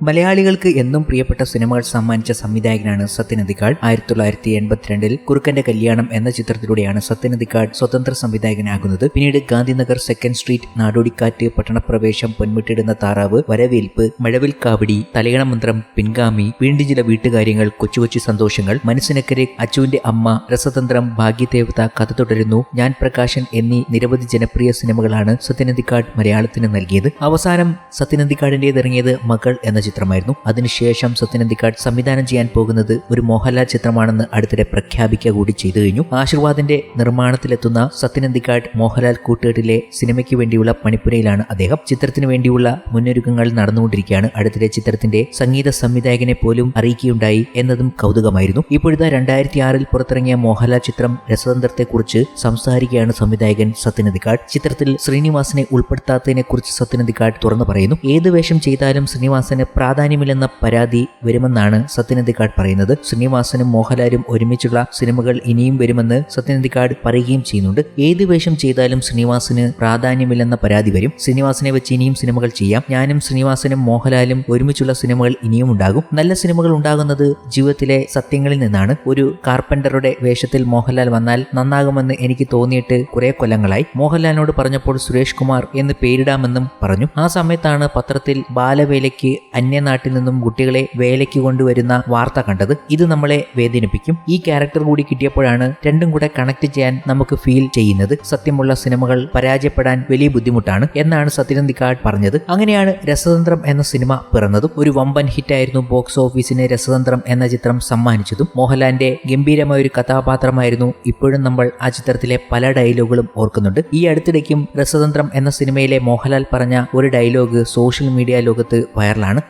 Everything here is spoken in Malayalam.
മലയാളികൾക്ക് എന്നും പ്രിയപ്പെട്ട സിനിമകൾ സമ്മാനിച്ച സംവിധായകനാണ് സത്യനന്ദിക്കാട് ആയിരത്തി തൊള്ളായിരത്തി എൺപത്തിരണ്ടിൽ കുറുക്കന്റെ കല്യാണം എന്ന ചിത്രത്തിലൂടെയാണ് സത്യനന്ദിക്കാട് സ്വതന്ത്ര സംവിധായകനാകുന്നത്. പിന്നീട് ഗാന്ധിനഗർ സെക്കൻഡ് സ്ട്രീറ്റ് നാടോടിക്കാറ്റ് പട്ടണപ്രവേശം പൊന്മുട്ടിടുന്ന താറാവ് വരവേൽപ്പ് മഴവിൽ കാവടി തലയണമന്ത്രം പിൻഗാമി വീണ്ടും ചില വീട്ടുകാര്യങ്ങൾ കൊച്ചു കൊച്ചു സന്തോഷങ്ങൾ മനസ്സിനക്കരെ അച്ചുവിന്റെ അമ്മ രസതന്ത്രം ഭാഗ്യദേവത കഥ തുടരുന്നു. ഞാൻ പ്രകാശൻ എന്നീ നിരവധി ജനപ്രിയ സിനിമകളാണ് സത്യനന്ദിക്കാട് മലയാളത്തിന് നൽകിയത്. അവസാനം സത്യനന്ദിക്കാടിന്റെത് ഇറങ്ങിയത് മകൾ എന്ന ചിത്രമായിരുന്നു. അതിനുശേഷം സത്യനന്ദിക്കാട് സംവിധാനം ചെയ്യാൻ പോകുന്നത് ഒരു മോഹൻലാൽ ചിത്രമാണെന്ന് അടുത്തിടെ പ്രഖ്യാപിക്കുക കൂടി ചെയ്തു കഴിഞ്ഞു. ആശീർവാദിന്റെ നിർമ്മാണത്തിലെത്തുന്ന സത്യനന്ദിക്കാട് മോഹൻലാൽ കൂട്ടുകെട്ടിലെ സിനിമയ്ക്ക് വേണ്ടിയുള്ള പണിപ്പുരയിലാണ് അദ്ദേഹം. ചിത്രത്തിന് വേണ്ടിയുള്ള മുന്നൊരുക്കങ്ങൾ നടന്നുകൊണ്ടിരിക്കുകയാണ് അടുത്തിടെ ചിത്രത്തിന്റെ സംഗീത സംവിധായകനെ പോലും അറിയിക്കുകയുണ്ടായി എന്നതും കൗതുകമായിരുന്നു. ഇപ്പോഴത്തെ രണ്ടായിരത്തി ആറിൽ പുറത്തിറങ്ങിയ മോഹൻലാൽ ചിത്രം രസതന്ത്രത്തെക്കുറിച്ച് സംസാരിക്കുകയാണ് സംവിധായകൻ സത്യനന്ദിക്കാട് ചിത്രത്തിൽ ശ്രീനിവാസനെ ഉൾപ്പെടുത്താത്തതിനെ കുറിച്ച് സത്യനന്ദിക്കാട് തുറന്നു പറയുന്നു. ഏത് വേഷം ചെയ്താലും ശ്രീനിവാസന് പ്രാധാന്യമില്ലെന്ന പരാതി വരുമെന്നാണ് സത്യനന്ദിക്കാട് പറയുന്നത്. ശ്രീനിവാസനും മോഹൻലാലും ഒരുമിച്ചുള്ള സിനിമകൾ ഇനിയും വരുമെന്ന് സത്യനന്ദിക്കാട് പറയുകയും ചെയ്യുന്നുണ്ട്. ഏത് വേഷം ചെയ്താലും ശ്രീനിവാസന് പ്രാധാന്യമില്ലെന്ന പരാതി വരും. ശ്രീനിവാസനെ വെച്ച് ഇനിയും സിനിമകൾ ചെയ്യാം. ഞാനും ശ്രീനിവാസനും മോഹൻലാലും ഒരുമിച്ചുള്ള സിനിമകൾ ഇനിയും ഉണ്ടാകും. നല്ല സിനിമകൾ ഉണ്ടാകുന്നത് ജീവിതത്തിലെ സത്യങ്ങളിൽ നിന്നാണ്. ഒരു കാർപ്പന്ററുടെ വേഷത്തിൽ മോഹൻലാൽ വന്നാൽ നന്നാകുമെന്ന് എനിക്ക് തോന്നിയിട്ട് കുറെ കൊല്ലങ്ങളായി. മോഹൻലാലിനോട് പറഞ്ഞപ്പോൾ സുരേഷ് കുമാർ എന്ന് പേരിടാമെന്നും പറഞ്ഞു. ആ സമയത്താണ് പത്രത്തിൽ ബാലവേലയ്ക്ക് അന്യനാട്ടിൽ നിന്നും കുട്ടികളെ വേലയ്ക്ക് കൊണ്ടുവരുന്ന വാർത്ത കണ്ടത് ഇത് നമ്മളെ വേദനിപ്പിക്കും. ഈ ക്യാരക്ടർ കൂടി കിട്ടിയപ്പോഴാണ് രണ്ടും കൂടെ കണക്ട് ചെയ്യാൻ നമുക്ക് ഫീൽ ചെയ്യുന്നത്. സത്യമുള്ള സിനിമകൾ പരാജയപ്പെടാൻ വലിയ ബുദ്ധിമുട്ടാണ് എന്നാണ് സത്യനന്ദിക്കാട് പറഞ്ഞത്. അങ്ങനെയാണ് രസതന്ത്രം എന്ന സിനിമ പിറന്നതും. ഒരു വമ്പൻ ഹിറ്റായിരുന്നു ബോക്സ് ഓഫീസിനെ രസതന്ത്രം എന്ന ചിത്രം സമ്മാനിച്ചതും. മോഹൻലാലിന്റെ ഗംഭീരമായ ഒരു കഥാപാത്രമായിരുന്നു ഇപ്പോഴും നമ്മൾ ആ ചിത്രത്തിലെ പല ഡയലോഗുകളും ഓർക്കുന്നുണ്ട്. ഈ അടുത്തിടയ്ക്കും രസതന്ത്രം എന്ന സിനിമയിലെ മോഹൻലാൽ പറഞ്ഞ ഒരു ഡയലോഗ് സോഷ്യൽ മീഡിയ ലോകത്ത് വൈറലാണ്.